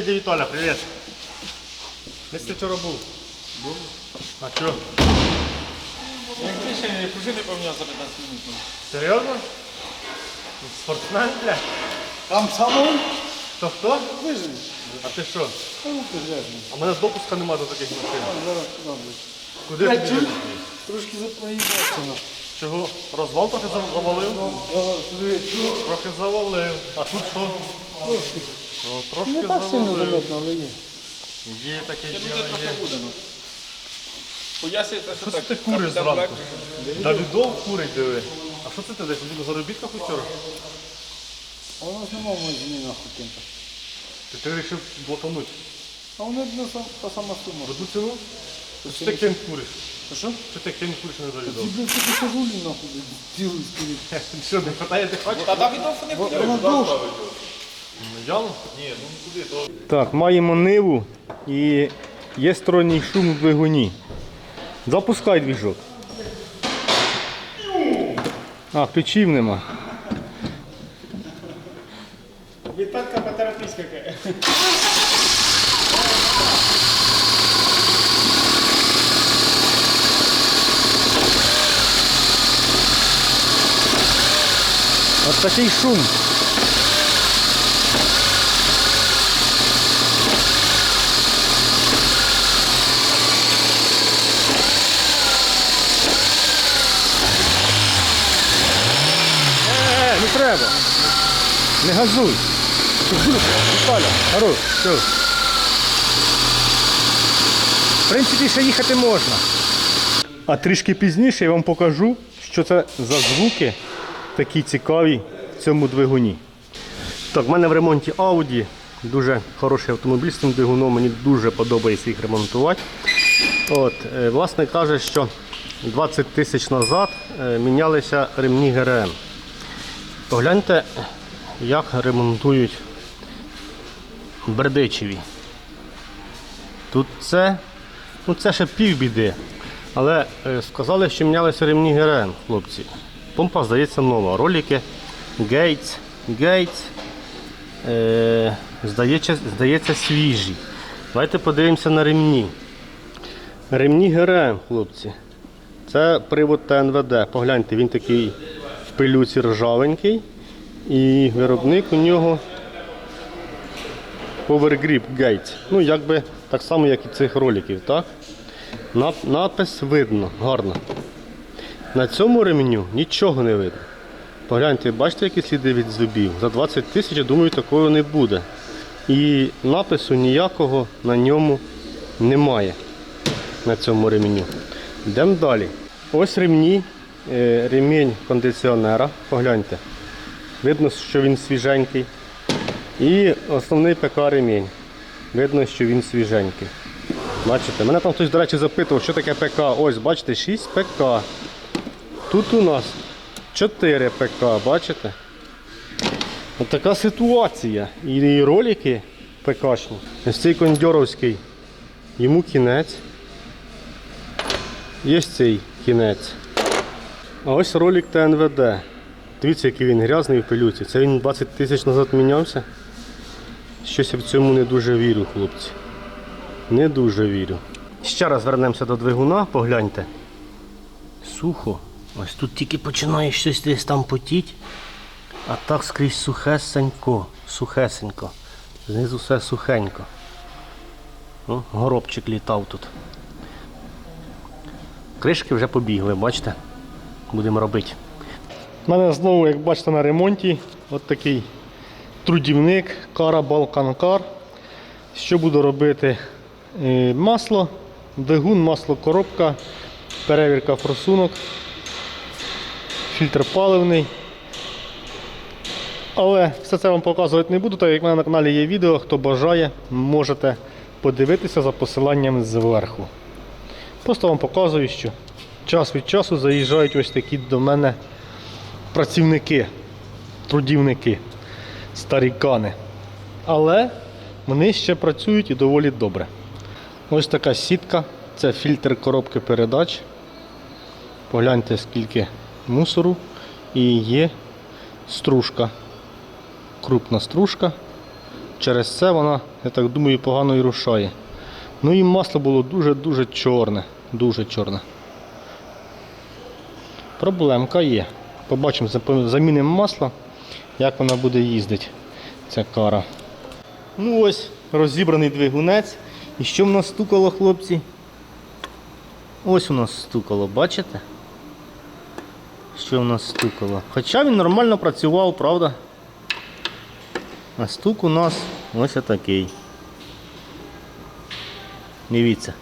дядя Віталя, привіт. Десь ти вчора був? Був. А що? Як більше пружини поміняв за 15 минут. Серйозно? Спортсмен, бля? Там самому То хто? вижив. А ти що? А ну. А в мене допуска немає до таких машин. Зараз туди буде. Куди ти чую. їдеш? Трошки запроїбався. Чого? Розвал трохи завалив? Трохи завалив. А тут що? Трошки. О, трошки Не так сильно заметно, але є. Є таке діло, є. ну. Пояснюється, що Що це так. ти куриш Капітан зранку? Блек. Давідов курить, диви. А що це ти десь в заробітках вчора? А у нас немає в магазині нахуй кента. Ти, ти вирішив блокануть? А у них одна сам- та сама сума. В одну ціну? Що ти кент куриш? А що? Що ти кент куриш а не Ті, Давідов? блядь, такі кожулі нахуй, скоріше. Що, не хватає ти хочеш? Та Давідов не буде. Вона довша. Явно? Ні, ну куди то. Так, маємо ниву і є сторонній шум в двигуні. Запускай двіжок. А, ключів нема. Віталька потерапійська. От такий шум. Треба. Не газуй. Віталя, хорош, все. В принципі, ще їхати можна. А трішки пізніше я вам покажу, що це за звуки такі цікаві в цьому двигуні. Так, в мене в ремонті Audi. Дуже хороший автомобіль з цим двигуном, мені дуже подобається їх ремонтувати. От, е, власне каже, що 20 тисяч назад е, мінялися ремні ГРМ. Погляньте, як ремонтують Бердичеві. Тут це, ну це ще півбіди. Але е, сказали, що мінялися ремні ГРМ, хлопці. Помпа, здається, нова. Ролики Гейтс, Гейтс, е, здається, здається, свіжі. Давайте подивимося на ремні. Ремні ГРМ, хлопці. Це привод ТНВД. Погляньте, він такий пилюці ржавенький. І виробник у нього Power Grip Gates. Ну, якби так само, як і цих роликів, так? Напис видно, гарно. На цьому ремню нічого не видно. Погляньте, бачите, які сліди від зубів? За 20 тисяч, я думаю, такого не буде. І напису ніякого на ньому немає. На цьому ремню. Йдемо далі. Ось ремні, ремінь кондиціонера. Погляньте. Видно, що він свіженький. І основний ПК ремінь. Видно, що він свіженький. Бачите, мене там хтось, до речі, запитував, що таке ПК. Ось, бачите, 6 ПК. Тут у нас 4 ПК, бачите? Ось така ситуація. І ролики ПКшні. Ось цей кондьоровський. Йому кінець. Є цей кінець. А ось ролик ТНВД. Дивіться, який він грязний в пилюці. Це він 20 тисяч назад мінявся. Щось я в цьому не дуже вірю, хлопці. Не дуже вірю. Ще раз вернемося до двигуна, погляньте. Сухо. Ось тут тільки починає щось десь там потіть. А так скрізь сухесенько, сухесенько. Знизу все сухенько. О, горобчик літав тут. Кришки вже побігли, бачите? Будемо робити. У мене знову, як бачите, на ремонті от такий трудівник Кара Балканкар. Що буду робити? Е, Масло, двигун, масло, коробка, перевірка форсунок, фільтр паливний. Але все це вам показувати не буду, так як в мене на каналі є відео, хто бажає, можете подивитися за посиланням зверху. Просто вам показую, що час від часу заїжджають ось такі до мене працівники, трудівники, старікани. Але вони ще працюють і доволі добре. Ось така сітка, це фільтр коробки передач. Погляньте, скільки мусору і є стружка, крупна стружка. Через це вона я так думаю, погано і рушає. Ну і масло було дуже-дуже чорне. Дуже чорне. Проблемка є. Побачимо, замінимо масло, як вона буде їздити, ця кара. Ну ось, розібраний двигунець. І що в нас стукало, хлопці? Ось у нас стукало, бачите? Що в нас стукало? Хоча він нормально працював, правда? А стук у нас ось отакий. Дивіться.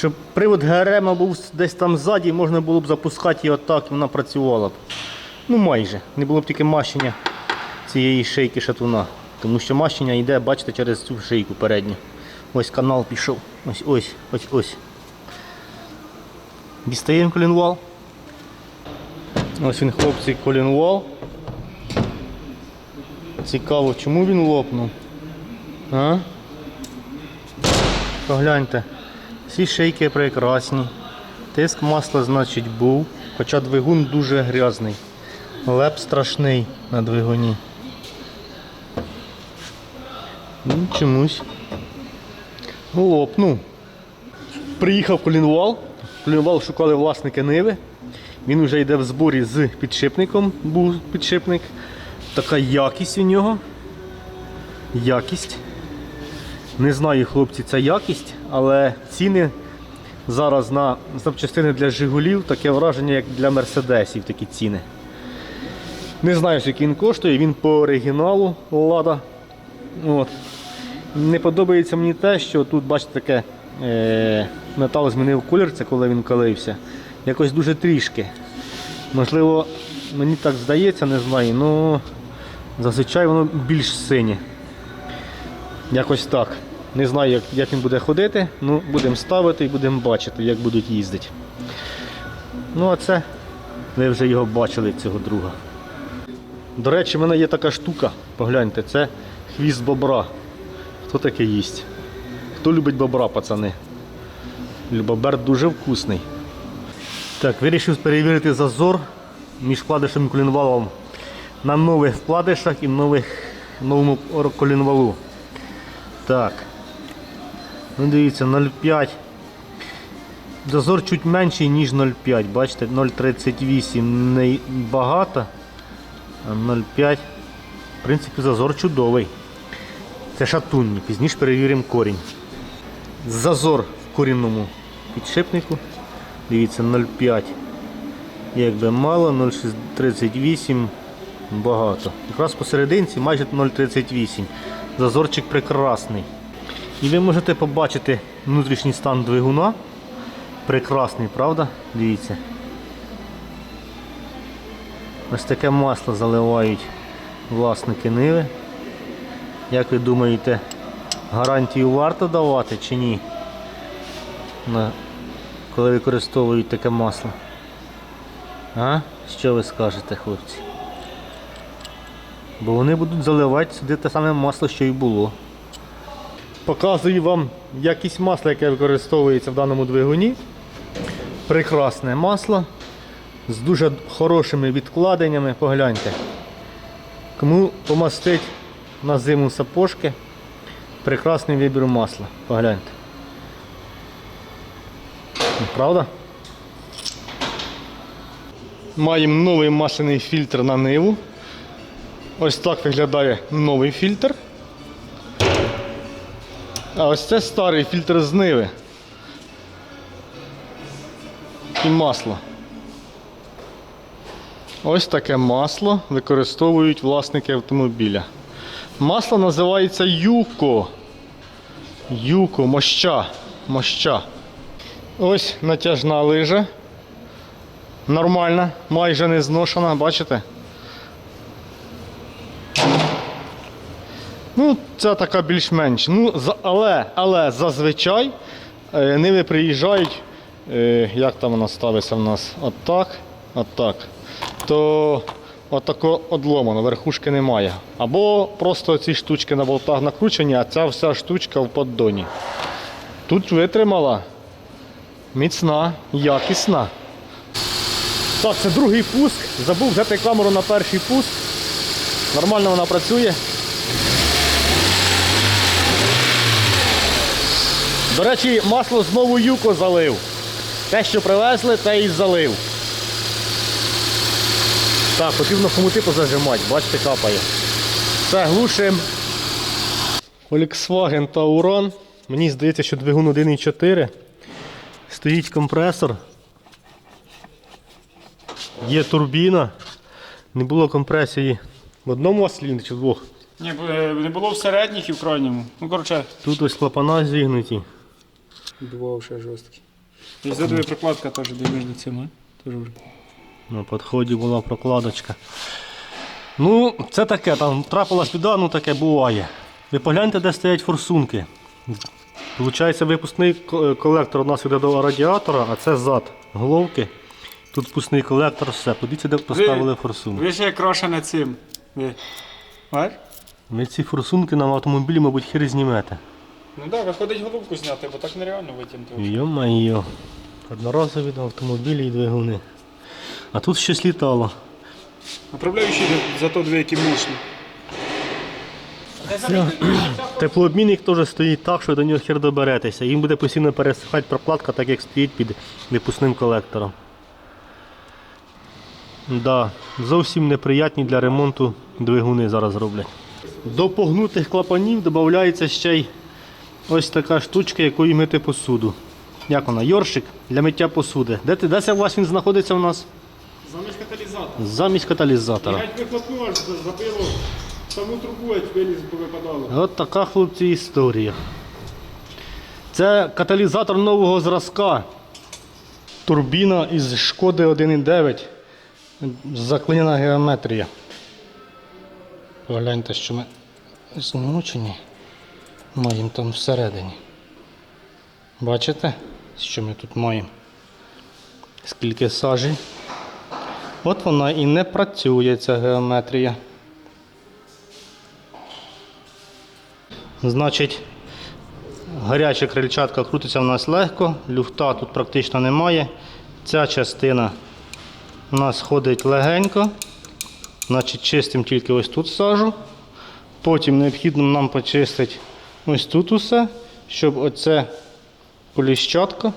Щоб привод ГРМ був десь там ззаді, можна було б запускати її отак, і вона працювала б. Ну майже. Не було б тільки мащення цієї шийки шатуна. Тому що мащення йде, бачите, через цю шийку передню. Ось канал пішов. Ось ось, ось ось. Дістаємо колінвал. Ось він, хлопці, колінвал. Цікаво, чому він лопнув. А? Погляньте. Всі шейки прекрасні. Тиск масла, значить, був. Хоча двигун дуже грязний. Леп страшний на двигуні. Ну, чомусь. Лопнув. Приїхав колінвал. Колінвал шукали власники Ниви. Він вже йде в зборі з підшипником. Був підшипник. Така якість у нього. Якість. Не знаю, хлопці, це якість, але ціни зараз на запчастини для Жигулів таке враження, як для Мерседесів такі ціни. Не знаю, скільки він коштує, він по оригіналу Лада. От. Не подобається мені те, що тут, бачите, таке е, метал змінив колір, це коли він калився. Якось дуже трішки. Можливо, мені так здається, не знаю, але зазвичай воно більш синє. Якось так. Не знаю, як, як він буде ходити, ну будемо ставити і будемо бачити, як будуть їздити. Ну а це ви вже його бачили, цього друга. До речі, в мене є така штука, погляньте, це хвіст бобра. Хто таке їсть? Хто любить бобра, пацани? Бобер дуже вкусний. Так, вирішив перевірити зазор між вкладишем і колінвалом на нових вкладишах і нових, новому колінвалу. Так. Ну дивіться, 0,5. Зазор чуть менший, ніж 0,5. Бачите, 0,38 не багато, а 0,5. В принципі, зазор чудовий. Це шатунні, пізніше перевіримо корінь. Зазор в корінному підшипнику. Дивіться, 0,5. Якби мало, 0,38 багато. Якраз посерединці майже 0,38. Зазорчик прекрасний. І ви можете побачити внутрішній стан двигуна. Прекрасний, правда? Дивіться. Ось таке масло заливають власники Ниви. Як ви думаєте, гарантію варто давати чи ні? Коли використовують таке масло? А? Що ви скажете, хлопці? Бо вони будуть заливати сюди те саме масло, що і було. Показую вам якість масла, яке використовується в даному двигуні. Прекрасне масло з дуже хорошими відкладеннями. Погляньте. Кому помастить на зиму сапожки, прекрасний вибір масла. Погляньте. Правда? Маємо новий масляний фільтр на ниву. Ось так виглядає новий фільтр. А ось це старий фільтр з ниви. І масло. Ось таке масло використовують власники автомобіля. Масло називається Юко. Юко, моща. Моща. Ось натяжна лижа. Нормальна, майже не зношена, бачите? Ну, це така більш-менш. Ну, але, але зазвичай е, ниви приїжджають, е, як там вона ставиться в нас? Отак, отак. То отако одломано, верхушки немає. Або просто ці штучки на болтах накручені, а ця вся штучка в поддоні. Тут витримала. Міцна, якісна. Так, це другий пуск. Забув взяти камеру на перший пуск. Нормально вона працює. До речі, масло знову юко залив. Те, що привезли, те і залив. Так, потрібно хомути позажимати, бачите, капає. Все, глушим. Volkswagen Tauron. Мені здається, що двигун 1.4. Стоїть компресор. Є турбіна. Не було компресії в одному циліндрі чи в двох. Ні, е, не було в середніх і в крайньому. Ну, коротше, Тут ось клапана зігнуті. Два вже жорсткі. І задує прокладка теж де між цими. На підході була прокладочка. Ну, це таке, там трапилась біда, ну таке буває. Ви погляньте, де стоять форсунки. Получається, випускний колектор у нас йде до радіатора, а це зад головки. Тут впускний колектор, все. Подивіться, де поставили форсунки. Ви ще як рошене цим. Ви. Ви ці форсунки на автомобілі, мабуть, хір знімете. Ну так, виходить головку зняти, бо так нереально витягнути. Йо-майо. Одноразові автомобілі і двигуни. А тут щось літало. Направляючий зато дві які мощні. Теплообмінник теж стоїть так, що до нього хер доберетеся. Їм буде постійно пересихати прокладка, так як стоїть під випускним колектором. Да, зовсім неприятні для ремонту двигуни зараз роблять. До погнутих клапанів додається ще й ось така штучка, якою мити посуду. Як вона? Йоршик для миття посуди. Де, ти, де це у вас він знаходиться у нас? Замість каталізатор. Замість каталізатора. Геть вихлопну аж забило саму трубу, аж виліз повипадало. От така хлопці історія. Це каталізатор нового зразка. Турбіна із шкоди 1.9. Заклинена геометрія. Погляньте, що ми змучені. Маємо там всередині. Бачите, що ми тут маємо? Скільки сажі. От вона і не працює, ця геометрія. Значить, гаряча крильчатка крутиться в нас легко, люфта тут практично немає. Ця частина у нас ходить легенько. Значить, чистимо тільки ось тут сажу. Потім необхідно нам почистити ось тут усе, щоб оце поліщатка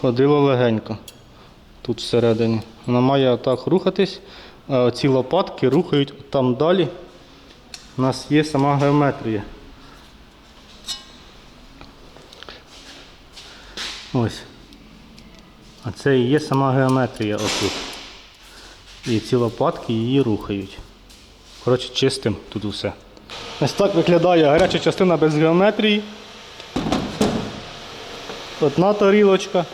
ходило легенько. Тут всередині. Вона має отак рухатись, а ці лопатки рухають там далі. У нас є сама геометрія. Ось. А це і є сама геометрія отут. І ці лопатки її рухають. Коротше, чистим тут усе. Ось так виглядає гаряча частина без геометрії. Одна тарілочка.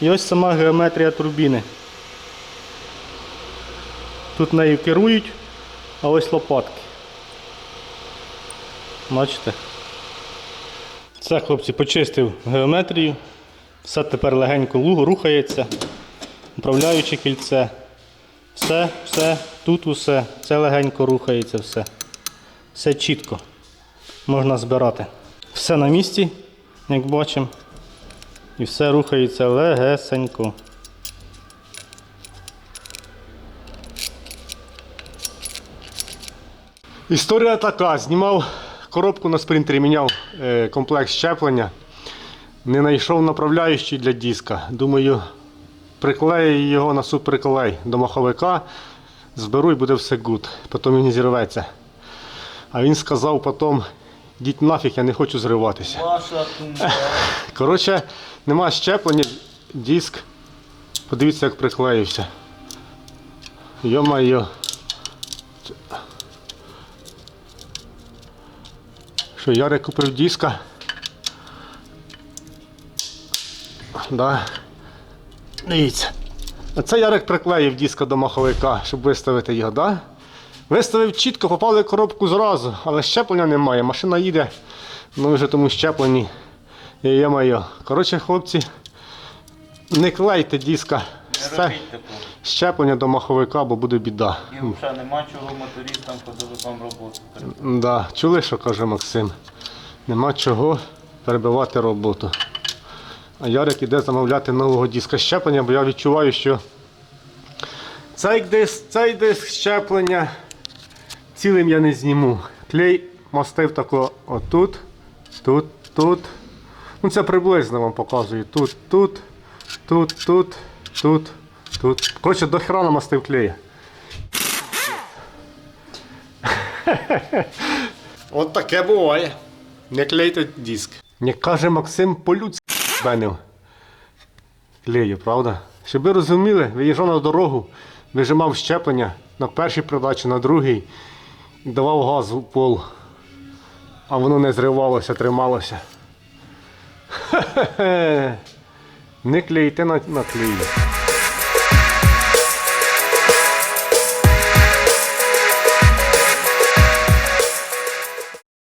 І ось сама геометрія турбіни. Тут нею керують, а ось лопатки. Бачите? Це, хлопці, почистив геометрію. Все тепер легенько лу- рухається. Управляюче кільце. Все, все, тут усе, це легенько рухається все. Все чітко. Можна збирати. Все на місці, як бачимо. І все рухається легесенько. Історія така. Знімав коробку на спринтері, міняв е, комплекс щеплення. Не знайшов направляючий для диска. Думаю, приклею його на суперклей до маховика, зберу і буде все гуд. Потім він зірветься. А він сказав потім, діть нафіг, я не хочу зриватися. Ваша тумба. Коротше, нема щеплення, диск. Подивіться, як приклеївся. Йо-майо. Що, Ярик купив диска? Да. Дивіться. А це Ярик приклеїв диска до маховика, щоб виставити його, да? Виставив чітко, попали в коробку зразу, але щеплення немає. Машина їде, ну вже тому щеплені. Я моє. Коротше, хлопці, не клейте диска. Це щеплення до маховика, бо буде біда. І взагалі нема чого мотористам подовикам роботу. Да, чули, що каже Максим? Нема чого перебивати роботу. А Ярик іде замовляти нового диска щеплення, бо я відчуваю, що цей диск, цей диск щеплення цілим я не зніму. Клей мастив тако отут, тут, тут. Ну це приблизно вам показую. Тут, тут, тут, тут, тут, тут. Коротше, до хера намастив клея. От таке буває. Не клейте диск. Як каже Максим, по-людськи бенив. Клею, правда? Щоб ви розуміли, виїжджав на дорогу, вижимав щеплення на першій передачі, на другій, давав газ у пол, а воно не зривалося, трималося. Не клейте на, клеї.